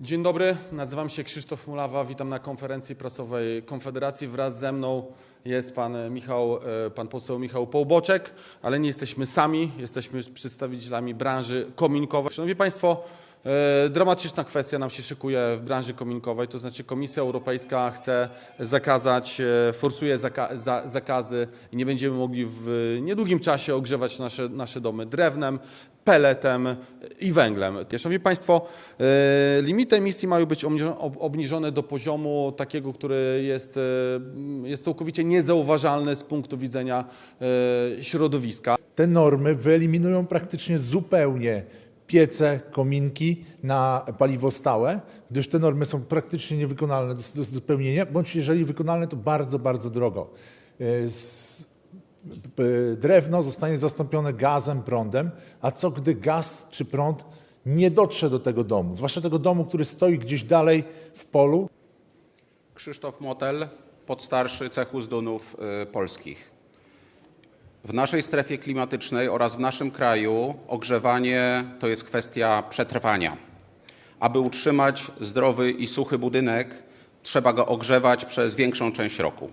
Dzień dobry, nazywam się Krzysztof Mulawa, witam na konferencji prasowej Konfederacji. Wraz ze mną jest pan Michał, e, pan poseł Michał Połboczek, ale nie jesteśmy sami, jesteśmy przedstawicielami branży kominkowej. Szanowni Państwo, dramatyczna kwestia nam się szykuje w branży kominkowej, to znaczy Komisja Europejska chce zakazać, e, forsuje zaka za zakazy i nie będziemy mogli w niedługim czasie ogrzewać nasze, nasze domy drewnem, peletem i węglem. Szanowni Państwo, e, limity emisji mają być obniżone- ob- obniżone do poziomu takiego, który jest, e, jest całkowicie niezauważalny z punktu widzenia e, środowiska. Te normy wyeliminują praktycznie zupełnie piece, kominki na paliwo stałe, gdyż te normy są praktycznie niewykonalne do, do spełnienia, bądź jeżeli wykonalne, to bardzo, bardzo drogo. E, Drewno zostanie zastąpione gazem, prądem, a co gdy gaz czy prąd nie dotrze do tego domu, zwłaszcza tego domu, który stoi gdzieś dalej w polu, Krzysztof Motel, podstarszy cechu z Dunów y, Polskich. W naszej strefie klimatycznej oraz w naszym kraju ogrzewanie to jest kwestia przetrwania. Aby utrzymać zdrowy i suchy budynek, trzeba go ogrzewać przez większą część roku.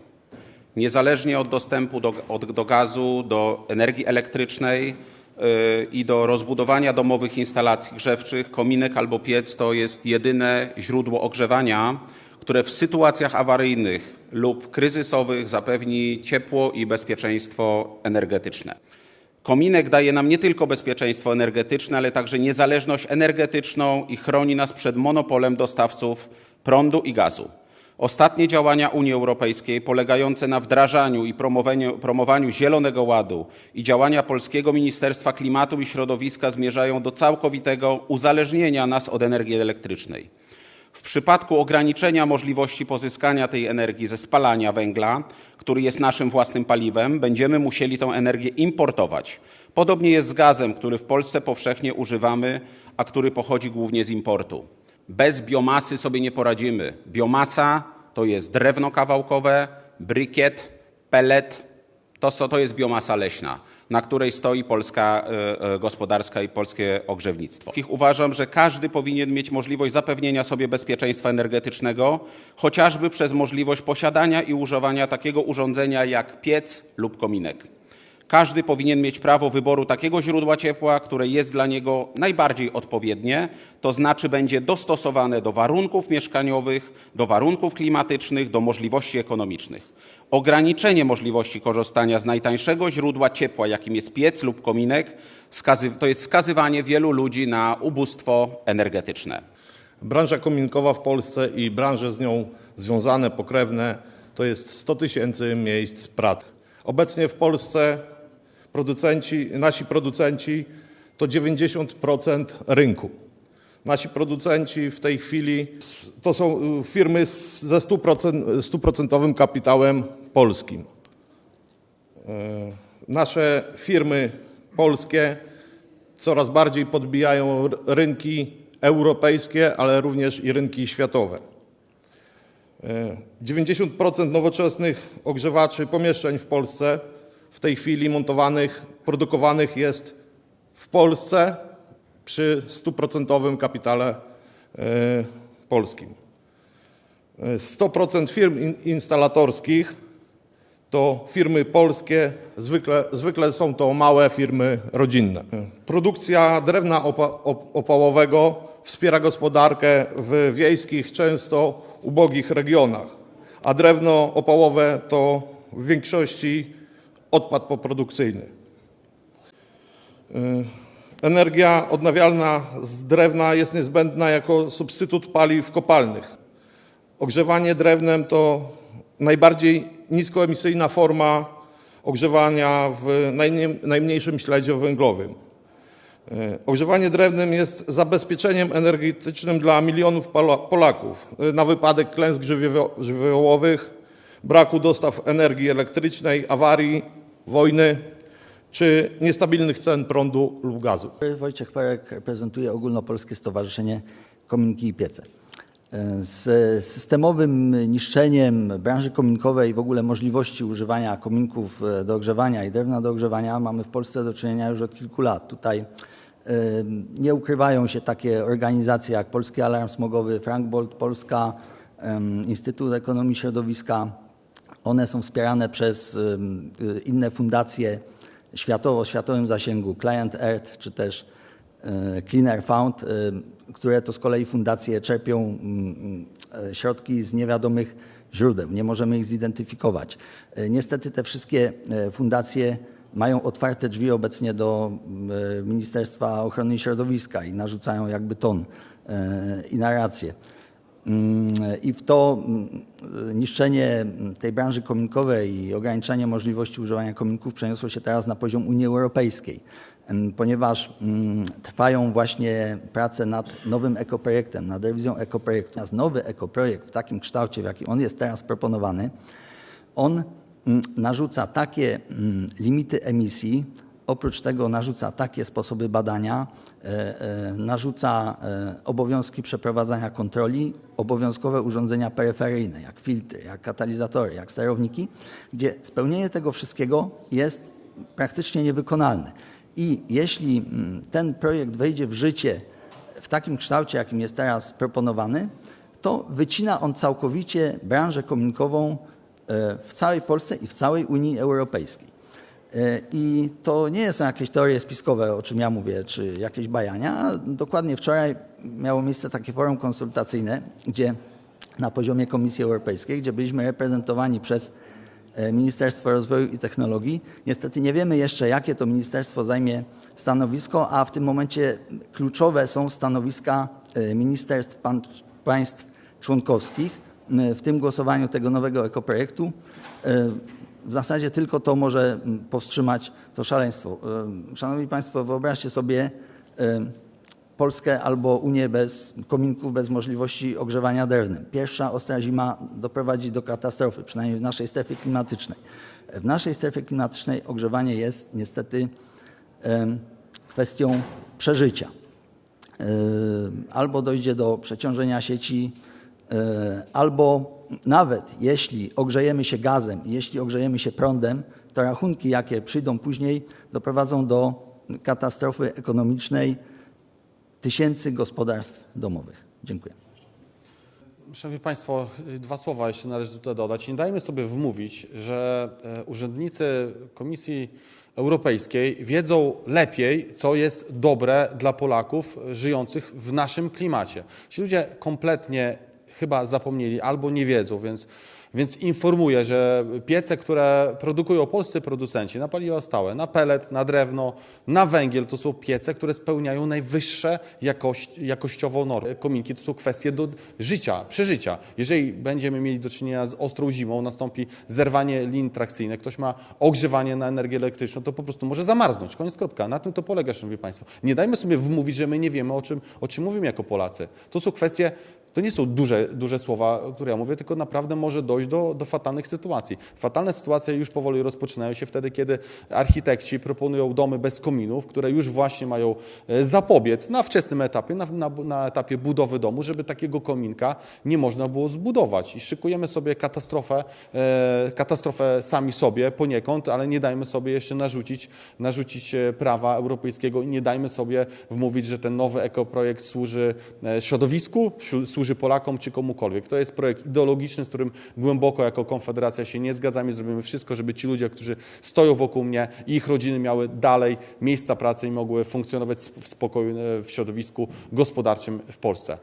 Niezależnie od dostępu do, od, do gazu, do energii elektrycznej yy, i do rozbudowania domowych instalacji grzewczych, kominek albo piec to jest jedyne źródło ogrzewania, które w sytuacjach awaryjnych lub kryzysowych zapewni ciepło i bezpieczeństwo energetyczne. Kominek daje nam nie tylko bezpieczeństwo energetyczne, ale także niezależność energetyczną i chroni nas przed monopolem dostawców prądu i gazu. Ostatnie działania Unii Europejskiej polegające na wdrażaniu i promowaniu, promowaniu Zielonego Ładu i działania Polskiego Ministerstwa Klimatu i Środowiska zmierzają do całkowitego uzależnienia nas od energii elektrycznej. W przypadku ograniczenia możliwości pozyskania tej energii ze spalania węgla, który jest naszym własnym paliwem, będziemy musieli tę energię importować. Podobnie jest z gazem, który w Polsce powszechnie używamy, a który pochodzi głównie z importu. Bez biomasy sobie nie poradzimy. Biomasa to jest drewno kawałkowe, brykiet, pelet, to, co- to jest biomasa leśna, na której stoi polska e, e, gospodarska i polskie ogrzewnictwo. Ich Uważam, że każdy powinien mieć możliwość zapewnienia sobie bezpieczeństwa energetycznego, chociażby przez możliwość posiadania i używania takiego urządzenia jak piec lub kominek. Każdy powinien mieć prawo wyboru takiego źródła ciepła, które jest dla niego najbardziej odpowiednie, to znaczy będzie dostosowane do warunków mieszkaniowych, do warunków klimatycznych, do możliwości ekonomicznych. Ograniczenie możliwości korzystania z najtańszego źródła ciepła, jakim jest piec lub kominek, to jest skazywanie wielu ludzi na ubóstwo energetyczne. Branża kominkowa w Polsce i branże z nią związane, pokrewne to jest 100 tysięcy miejsc pracy. Obecnie w Polsce producenci, nasi producenci to 90% rynku. Nasi producenci w tej chwili to są y, firmy ze 100%, stuprocentowym kapitałem polskim. E, Nasze firmy polskie coraz bardziej podbijają rynki europejskie, ale również i rynki światowe. E, 90% nowoczesnych ogrzewaczy pomieszczeń w Polsce w tej chwili montowanych, produkowanych jest w Polsce przy 100% kapitale e, polskim. E, 100% firm in- instalatorskich to firmy polskie, zwykle, zwykle są to małe firmy rodzinne. Produkcja drewna opa- op- opałowego wspiera gospodarkę w wiejskich, często ubogich regionach, a drewno opałowe to w większości odpad poprodukcyjny. Y, Energia odnawialna z drewna jest niezbędna jako substytut paliw kopalnych. Ogrzewanie drewnem to najbardziej niskoemisyjna forma ogrzewania w najmniej- najmniejszym śledzie węglowym. E, Ogrzewanie drewnem jest zabezpieczeniem energetycznym dla milionów Pola- Polaków e, na wypadek klęsk żywioło- żywiołowych, braku dostaw energii elektrycznej, awarii, wojny czy niestabilnych cen prądu lub gazu. Wojciech Perek reprezentuje Ogólnopolskie Stowarzyszenie Kominki i Piece. Z systemowym niszczeniem branży kominkowej i w ogóle możliwości używania kominków do ogrzewania i drewna do ogrzewania mamy w Polsce do czynienia już od kilku lat. Tutaj Ym, Nie ukrywają się takie organizacje jak Polski Alarm Smogowy, Frank Bolt Polska, Instytut Ekonomii Środowiska. One są wspierane przez y, inne fundacje światowo, światowym zasięgu, Client Earth czy też y, Cleaner Fund, y, które to z kolei fundacje czerpią y, środki z niewiadomych źródeł. Nie możemy ich zidentyfikować. Niestety te wszystkie fundacje mają otwarte drzwi obecnie do Ministerstwa Ochrony Środowiska i narzucają jakby ton i narrację. Mm, I w to mm, niszczenie tej branży kominkowej i ograniczanie możliwości używania kominków przeniosło się teraz na poziom Unii Europejskiej, ponieważ mm, trwają właśnie prace nad nowym ekoprojektem, nad rewizją ekoprojektu. Natomiast nowy ekoprojekt w takim kształcie, w jakim on jest teraz proponowany, on narzuca takie limity emisji, oprócz tego narzuca takie sposoby badania, e, e, narzuca e, obowiązki przeprowadzania kontroli, obowiązkowe urządzenia peryferyjne, jak filtry, jak katalizatory, jak sterowniki, gdzie spełnienie tego wszystkiego jest praktycznie niewykonalne. I jeśli mm, ten projekt wejdzie w życie w takim kształcie, jakim jest teraz proponowany, to wycina on całkowicie branżę kominkową w całej Polsce i w całej Unii Europejskiej. E, I to nie są jakieś teorie spiskowe, o czym ja mówię, czy jakieś bajania. Dokładnie wczoraj miało miejsce takie forum konsultacyjne, gdzie na poziomie Komisji Europejskiej, gdzie byliśmy reprezentowani przez e, Ministerstwo Rozwoju i Technologii. Niestety nie wiemy jeszcze, jakie to ministerstwo zajmie stanowisko, a w tym momencie kluczowe są stanowiska e, ministerstw państw członkowskich w tym głosowaniu tego nowego ekoprojektu. W zasadzie tylko to może m, powstrzymać to szaleństwo. Szanowni Państwo, wyobraźcie sobie Polskę albo Unię bez kominków, bez możliwości ogrzewania drewnem. Pierwsza ostra zima doprowadzi do katastrofy, przynajmniej w naszej strefie klimatycznej. W naszej strefie klimatycznej ogrzewanie jest niestety kwestią przeżycia. Albo dojdzie do przeciążenia sieci, albo nawet jeśli ogrzejemy się gazem, jeśli ogrzejemy się prądem, to rachunki, jakie przyjdą później, doprowadzą do katastrofy ekonomicznej tysięcy gospodarstw domowych. Dziękuję. Szanowni Państwo, y, dwa słowa jeszcze należy tutaj dodać. Nie dajmy sobie wmówić, że e, urzędnicy Komisji Europejskiej wiedzą lepiej, co jest dobre dla Polaków e, żyjących w naszym klimacie. Ci ludzie kompletnie chyba zapomnieli albo nie wiedzą, więc, więc informuję, że piece, które produkują polscy producenci na paliwo stałe, na pelet, na drewno, na węgiel, to są piece, które spełniają najwyższe jakość, jakościowo normy. Kominki to są kwestie do życia, przeżycia. Jeżeli będziemy mieli do czynienia z ostrą zimą, nastąpi zerwanie lin trakcyjnych, ktoś ma ogrzewanie na energię elektryczną, to po prostu może zamarznąć. Koniec, kropka. Na tym to polega, szanowni państwo. Nie dajmy sobie wmówić, że my nie wiemy, o czym, o czym mówimy jako Polacy. To są kwestie to nie są duże, duże słowa, które ja mówię, tylko naprawdę może dojść do, do fatalnych sytuacji. Fatalne sytuacje już powoli rozpoczynają się wtedy, kiedy architekci proponują domy bez kominów, które już właśnie mają e, zapobiec na wczesnym etapie, na, na, na etapie budowy domu, żeby takiego kominka nie można było zbudować. I szykujemy sobie katastrofę, e, katastrofę sami sobie poniekąd, ale nie dajmy sobie jeszcze narzucić, narzucić e, prawa europejskiego i nie dajmy sobie wmówić, że ten nowy ekoprojekt służy e, środowisku, ślu- służy Polakom czy komukolwiek. To jest projekt ideologiczny, z którym głęboko jako Konfederacja się nie zgadzamy. Zrobimy wszystko, żeby ci ludzie, którzy stoją wokół mnie i ich rodziny miały dalej miejsca pracy i mogły funkcjonować w spokoju e, w środowisku gospodarczym w Polsce.